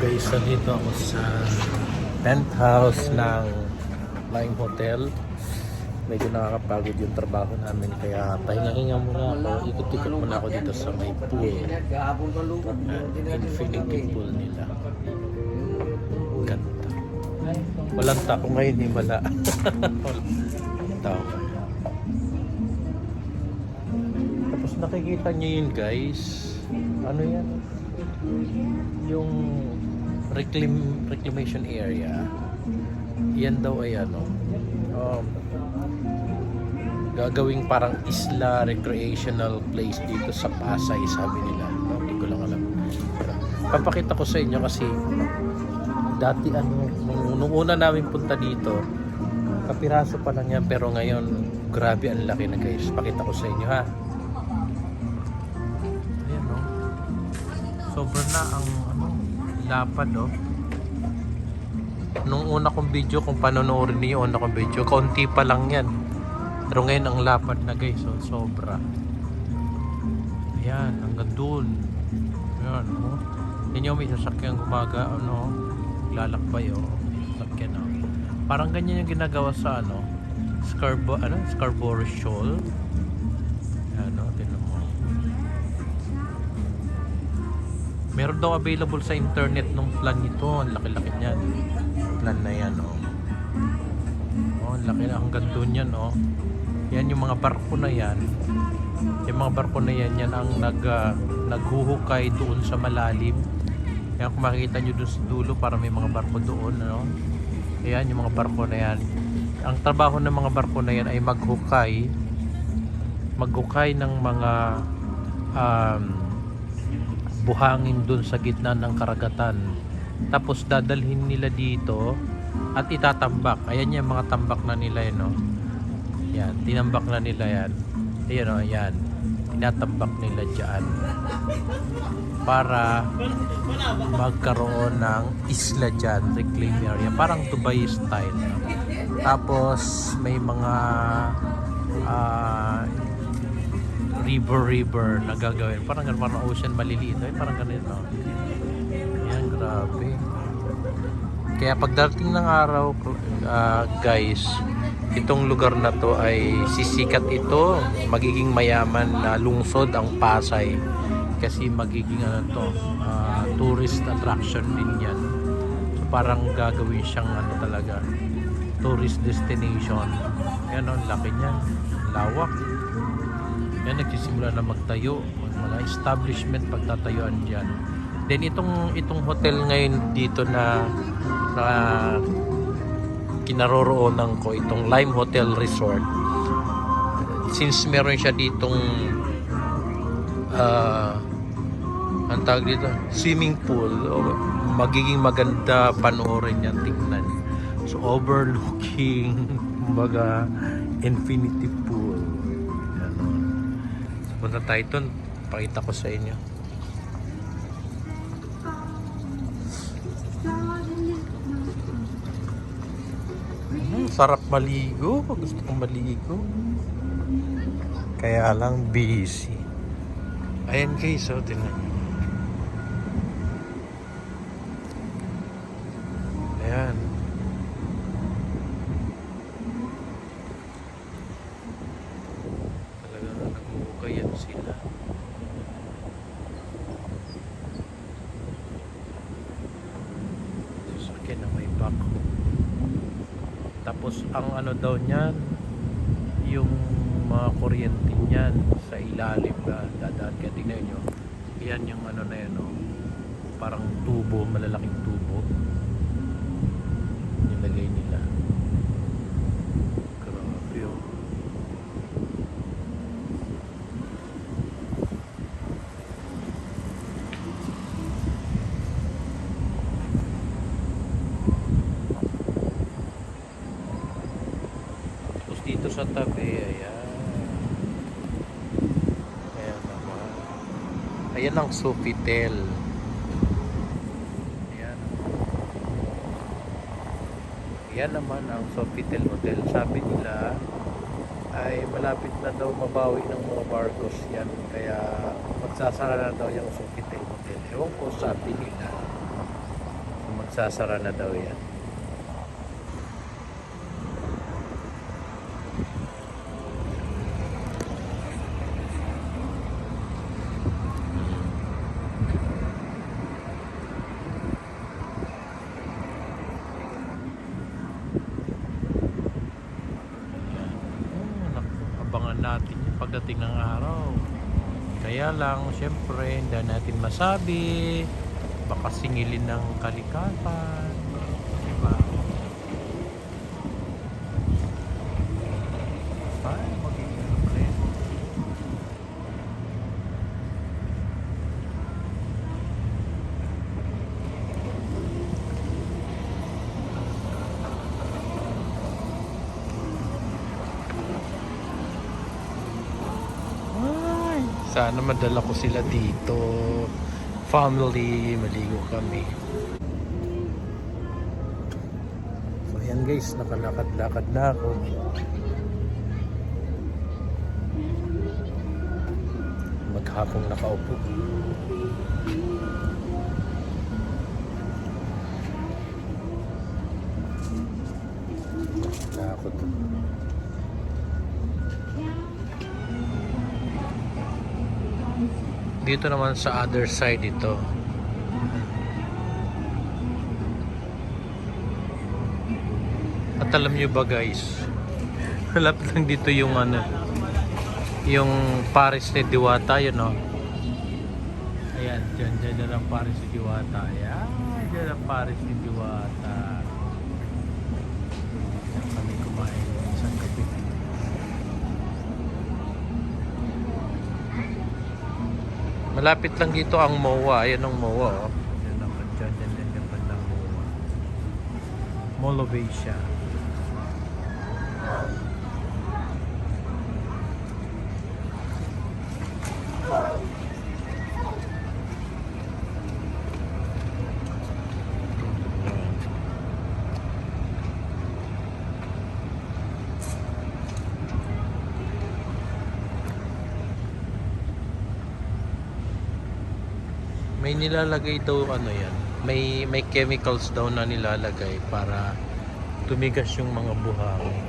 guys, nandito ako sa penthouse ng Flying Hotel. Medyo nakakapagod yung trabaho namin kaya pahinga-hinga muna ako. Ikot-ikot muna ako dito sa may pool. Ayan, Infinity pool nila. Ganda. Walang tao ngayon, hindi wala. Walang tao. Tapos nakikita nyo yun guys. Ano yan? Yung reclaim, reclamation area. Yan daw ay ano. Um, gagawing parang isla recreational place dito sa Pasay sabi nila. No, hindi ko lang alam. Papakita ko sa inyo kasi dati ano, nung, nung una namin punta dito, kapiraso pa lang yan pero ngayon grabe ang laki na guys. Pakita ko sa inyo ha. Ayan no. Sobrang na ang lapad oh. Nung una kong video, kung panonoodin niyo una kong video, konti pa lang yan. Pero ngayon ang lapad na guys, so sobra. Ayan, hanggang dun. Ayan, oh. Yan yung may sasakyan gumaga, ano, lalakbay, oh. Sasakyan, oh. Parang ganyan yung ginagawa sa, ano, Scarbo, ano, Scarborough Shoal. Meron daw available sa internet nung plan nito. Ang laki-laki niyan. Plan na yan, oh. Oh, ang laki na hanggang doon yan, oh. Yan yung mga barko na yan. Yung mga barko na yan, yan ang nag, ah, naghuhukay doon sa malalim. Kaya kung makikita nyo doon sa dulo, para may mga barko doon, ano. Ayan, yung mga barko na yan. Ang trabaho ng mga barko na yan ay maghukay. Maghukay ng mga um, buhangin doon sa gitna ng karagatan. Tapos dadalhin nila dito at itatambak. Ayan yung mga tambak na nila yun, no? Yan, tinambak na nila yan. Ayan, o, yan. Tinatambak nila dyan. Para magkaroon ng isla dyan, reclaim area. Parang Dubai style. no? Tapos, may mga ah, river river na gagawin. Parang ganun, parang ocean maliliit. Ay, parang ganito. Yan, grabe. Kaya pagdating ng araw, ah, guys, itong lugar na to ay sisikat ito. Magiging mayaman na lungsod ang Pasay. Kasi magiging ano to, ah, tourist attraction din yan. So parang gagawin siyang ano talaga, tourist destination. Yan ang laki niya. Lawak. Yan nagsisimula na magtayo. Mag mga establishment pagtatayuan diyan. Then itong itong hotel ngayon dito na na kinaroroonan ko itong Lime Hotel Resort. Since meron siya ditong ah ang tawag dito, swimming pool, magiging maganda panoorin yan, tingnan. So, overlooking, kumbaga, infinity pool. Punta tayo dun. Pakita ko sa inyo. Hmm, sarap maligo. Gusto kong maligo. Kaya lang busy. Ayan guys, oh, tingnan nyo. Ayan. Talagang naghuhukayan sila. Sasakyan na may backhoe. Tapos ang ano daw niyan, yung mga kuryente niyan sa ilalim na dadaan kaya tingnan nyo. Yan yung ano na yan, oh. parang tubo, malalaking tubo nilagay nila grabe oh tapos dito sa tabi ayan ayan naman ayan ang Sofitel ayan yan naman ang Sofitel Hotel. Sabi nila ay malapit na daw mabawi ng mga barcos yan. Kaya magsasara na daw yung Sofitel Hotel. Ewan ko sabi nila. magsasara na daw. Yan. Oh, naku, abangan natin pagdating ng araw. Kaya lang, syempre, hindi natin masabi. Baka singilin ng kalikasan. Diba? Ay, magiging ano pala yun? Ay, sana madala ko sila dito. Family, maligo kami. So yan guys, nakalakad-lakad na ako. Maghapong nakaupo. Nakakot. Dito naman sa other side ito. At alam nyo ba guys, malapit lang dito yung ano, yung Paris ni Diwata, yun o. Ayan, dyan, dyan, dyan ang Paris ni Diwata. Ayan, dyan ang Paris ni Diwata. Dyan kami kumain Malapit lang dito ang MOA. Ayan ang MOA. Oh. Yan ang dyan, dyan, dyan, dyan, bandang MOA. Mall of May nilalagay daw ano yan. May may chemicals daw na nilalagay para tumigas yung mga buhangin.